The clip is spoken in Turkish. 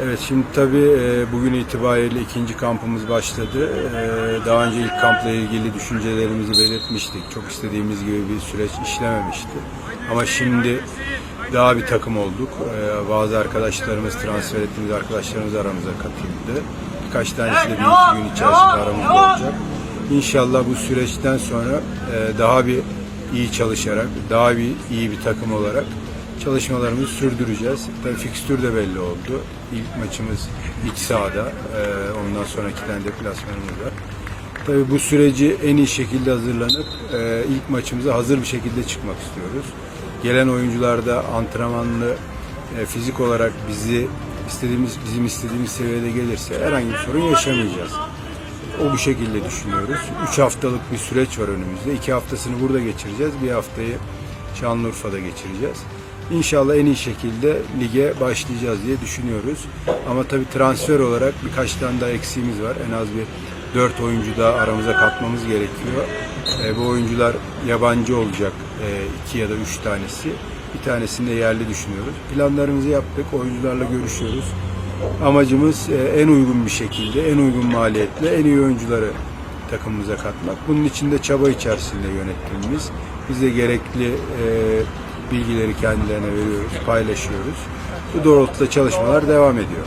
Evet şimdi tabii e, bugün itibariyle ikinci kampımız başladı. E, Daha önce ilk kampla ilgili düşüncelerimizi belirtmiştik. Çok istediğimiz gibi bir süreç işlememişti. Ama şimdi daha bir takım olduk. E, Bazı arkadaşlarımız, transfer ettiğimiz arkadaşlarımız aramıza katıldı. Birkaç tanesi de bir iki gün içerisinde aramızda olacak. İnşallah bu süreçten sonra daha bir iyi çalışarak, daha bir iyi bir takım olarak çalışmalarımızı sürdüreceğiz. Tabii fikstür de belli oldu. İlk maçımız iç sahada. Ee, ondan sonra iki tane deplasmanımız var. Tabii bu süreci en iyi şekilde hazırlanıp e, ilk maçımıza hazır bir şekilde çıkmak istiyoruz. Gelen oyuncular da antrenmanlı e, fizik olarak bizi istediğimiz bizim istediğimiz seviyede gelirse herhangi bir sorun yaşamayacağız. O bu şekilde düşünüyoruz. Üç haftalık bir süreç var önümüzde. İki haftasını burada geçireceğiz. Bir haftayı Şanlıurfa'da geçireceğiz. İnşallah en iyi şekilde lige başlayacağız diye düşünüyoruz. Ama tabii transfer olarak birkaç tane daha eksiğimiz var. En az bir dört oyuncu daha aramıza katmamız gerekiyor. E, bu oyuncular yabancı olacak e, iki ya da üç tanesi. Bir tanesini de yerli düşünüyoruz. Planlarımızı yaptık. Oyuncularla görüşüyoruz. Amacımız e, en uygun bir şekilde, en uygun maliyetle en iyi oyuncuları takımımıza katmak. Bunun için de çaba içerisinde yönetimimiz. Biz de gerekli e, bilgileri kendilerine veriyoruz, paylaşıyoruz. Bu doğrultuda çalışmalar devam ediyor.